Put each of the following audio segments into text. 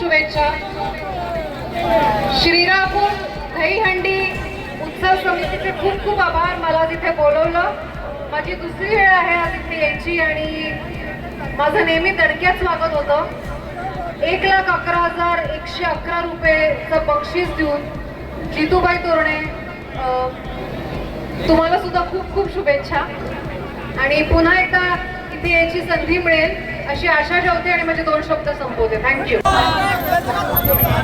शुभेच्छा. श्रीरामपूर दहीहंडी उत्सव समितीचे खूप खूप आभार. मला तिथे बोलवलं. माझी दुसरी वेळ आहे आज इथे यायची आणि माझं नेहमी दणक्यात स्वागत होतं. एक लाख अकरा हजार एकशे अकरा रुपयेचं बक्षीस देऊन जितूबाई तोरणे तुम्हाला सुद्धा खूप खूप शुभेच्छा. आणि पुन्हा एकदा इथे यायची संधी मिळेल. अशी आशा ठेवते आणि माझे दोन शब्द संपवते. थँक्यू आज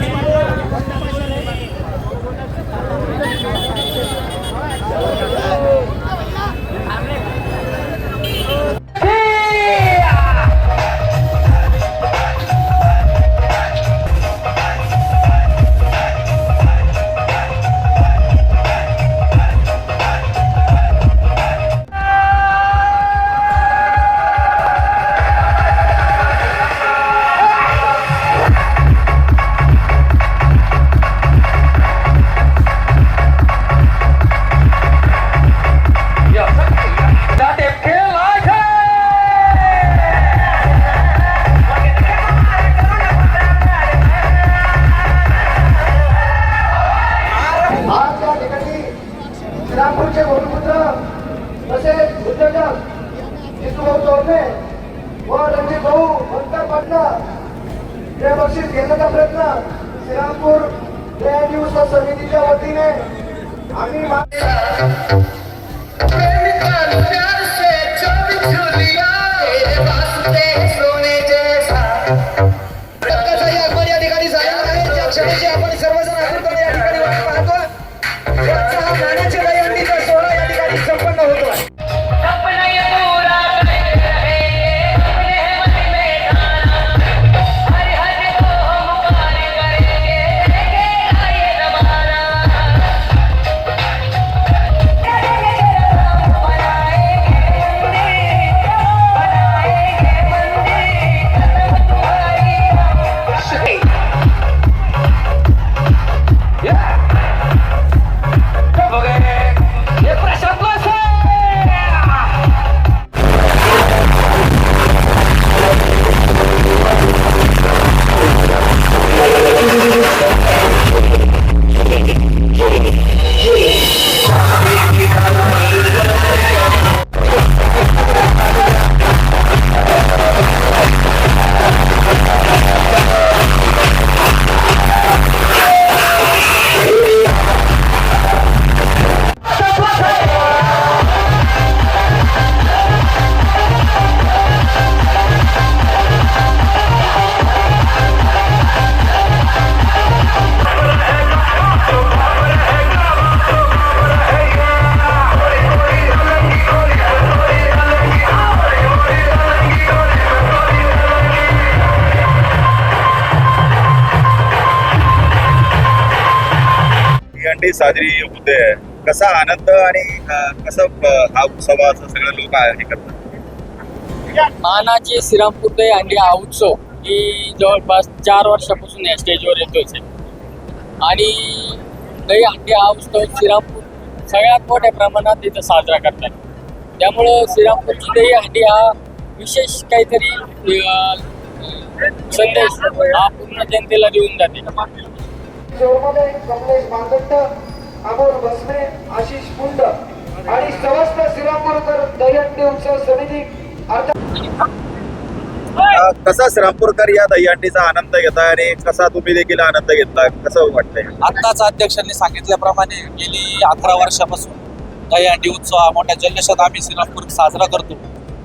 श्रीरामपूरचे भूमिपुत्र तसेच उद्योजक जितूभाऊ चौधरी व रणजित भाऊ मंतर पाटणं हे बक्षीस घेण्याचा प्रयत्न श्रीरामपूर दयानी उत्सव समितीच्या वतीने आम्ही मा- रक्ताचा या ठिकाणी आपण सर्वजण अंडी साजरी होते. कसा आनंद आणि कसं अं, हा उत्सवाचं सगळं लोक हे करतात. मानाचे श्रीरामपूर दही अंडी हा उत्सव ही जवळपास चार वर्षापासून या स्टेजवर येतोय आणि दही अंडी हा उत्सव श्रीरामपूर सगळ्यात मोठ्या प्रमाणात इथं साजरा करतात. त्यामुळं श्रीरामपूरची दही हंडी हा विशेष काहीतरी संदेश हा पूर्ण जनतेला देऊन जाते. जोरमध्ये कमलेश मांगट्ट अमोल भस्मे आशिष कुंड आणि समस्त श्रीरामपूरकर दहीहंडी उत्सव समिती कसा श्रीरामपूरकर या दहीहंडीचा आनंद घेताय आणि कसा तुम्ही देखील आनंद घेतला कसं वाटतंय? आत्ताच अध्यक्षांनी सांगितल्याप्रमाणे गेली अकरा वर्षापासून दहीहंडी उत्सव हा मोठ्या जल्लोषात आम्ही श्रीरामपूर साजरा करतो.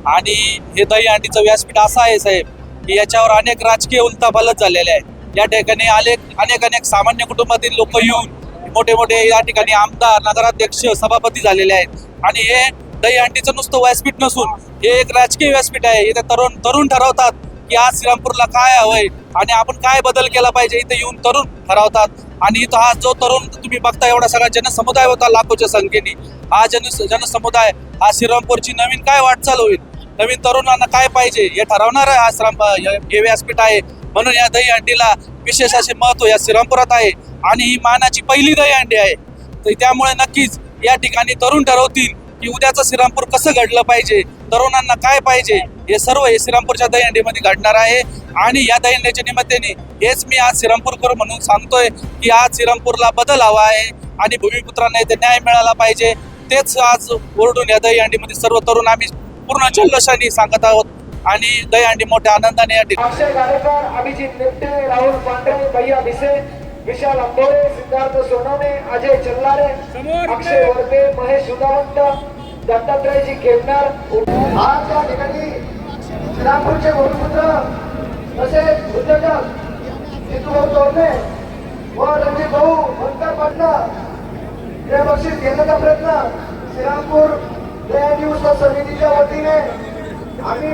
आणि हे दहीहंडीचं व्यासपीठ असं आहे साहेब की याच्यावर अनेक राजकीय उलथापालथ झालेले आहे या ठिकाणी आले अनेक अनेक सामान्य कुटुंबातील लोक येऊन मोठे मोठे या ठिकाणी आमदार नगराध्यक्ष सभापती झालेले आहेत. आणि हे दहीहंडीचं नुसतं व्यासपीठ नसून हे एक राजकीय व्यासपीठ आहे. इथे तरुण तरुण ठरवतात की आज श्रीरामपूरला काय हवंय आणि आपण काय बदल केला पाहिजे इथे येऊन तरुण ठरवतात. आणि इथं हा जो तरुण तुम्ही बघता एवढा सगळा जनसमुदाय होता लाखोच्या संख्येने. हा जन जनसमुदाय हा श्रीरामपूरची नवीन काय वाटचाल होईल? नवीन तरुणांना काय पाहिजे हे ठरवणार आहे हा श्रीराम हे व्यासपीठ आहे. म्हणून या दहीहंडीला विशेष असे महत्त्व या श्रीरामपुरात आहे आणि ही मानाची पहिली दहीहंडी आहे. तर त्यामुळे नक्कीच या ठिकाणी तरुण ठरवतील की उद्याचं श्रीरामपूर कसं घडलं पाहिजे तरुणांना काय पाहिजे हे सर्व हे श्रीरामपूरच्या दहीहंडीमध्ये घडणार आहे. आणि या दहीहंडीच्या निमित्ताने हेच मी आज श्रीरामपूरकर म्हणून सांगतोय की आज श्रीरामपूरला बदल हवा आहे आणि भूमिपुत्रांना इथे न्याय मिळाला पाहिजे. तेच आज ओरडून या दहीहंडीमध्ये सर्व तरुण आम्ही पूर्ण जल्लोषाने सांगत आहोत. आणि दहीहंडी मोठ्या आनंदाने या ठिकाणी अक्षय गाडेकर अभिजित निपटे राहुल पांढरे भैया भिसे विशाल अंबोरे सिद्धार्थ सोनवणे अजय चल्लारे अक्षय वर्ते महेश सुधावंत दत्तात्रयजी केवणार आज या ठिकाणी श्रीरामपूरचे भूमिपुत्र तसेच उद्योजक जितूभाऊ चोरणे व रणजित भाऊ मंतर पाटणं हे बक्षीस घेण्याचा प्रयत्न श्रीरामपूर दयानी उत्सव समितीच्या वतीने आम्ही